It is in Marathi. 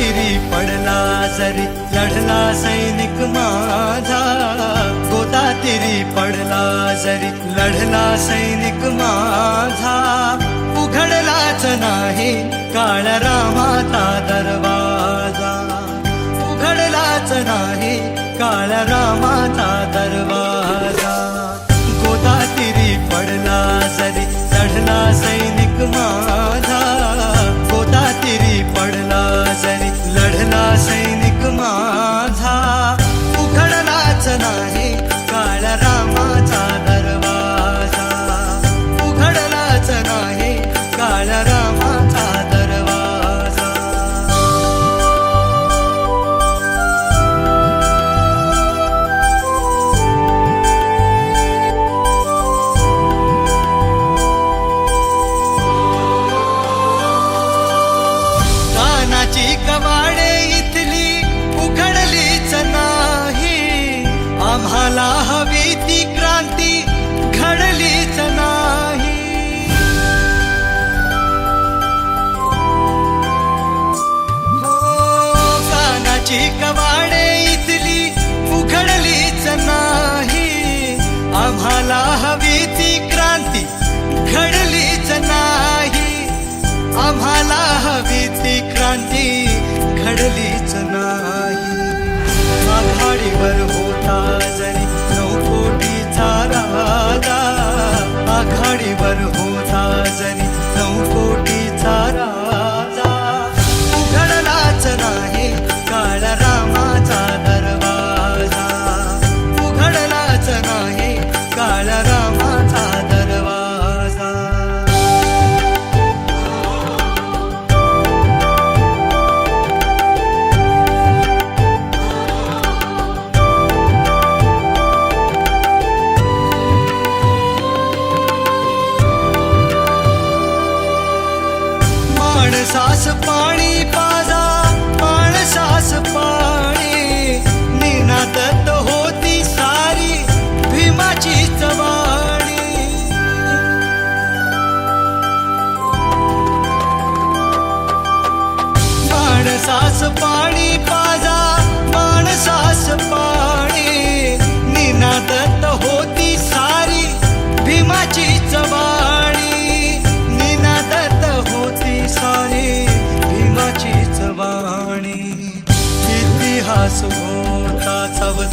गोदातिरी पडला जरी लढला सैनिक माझा. गोदातिरी पडला जरी लढला सैनिक माझा. उघडलाच नाही काळ रामाचा दरवाजा. उघडलाच नाही काळ रामाचा दरवाजा. आम्हाला हवी ती क्रांती घडलीच नाही. हो कानाची कवाडे इथली उघडलीच नाही. आम्हाला सास पाणी पाजा माणसास पाणी. निनादत होती सारी भीमाची चवाणी माणसास पाणी पाजा माणसास पाणी அவசரம்